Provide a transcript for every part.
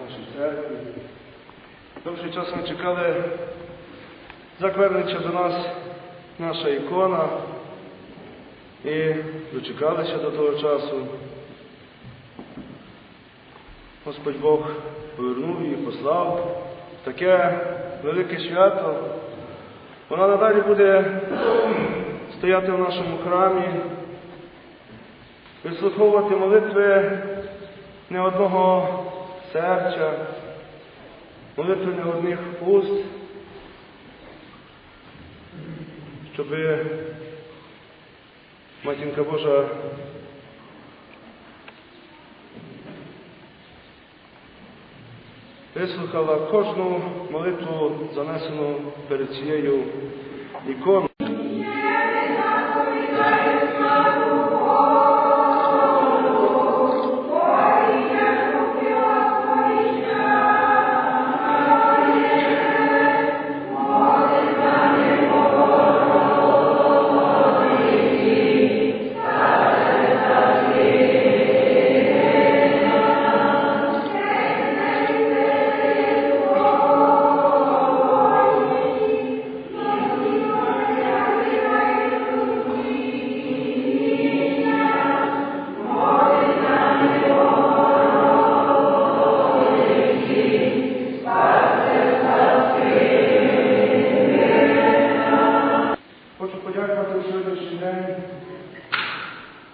нашій церкві. Довший час ми чекали, заквернеться до нас наша ікона і дочекалися до того часу. Господь Бог повернув її, послав таке велике свято. Вона надалі буде стояти в нашому храмі, вислуховувати молитви не одного серця, молитви не одних уст, щоб Матінка Божа вислухала кожну молитву, занесену перед цією іконою.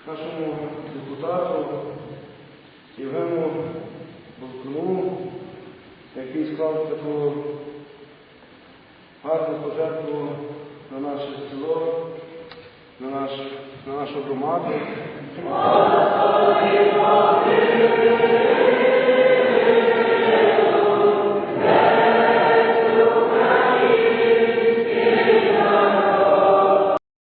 Нашому депутату Євгену Болтуну, який склав таку гарну пожертву на наше село, на, наш, на нашу громаду.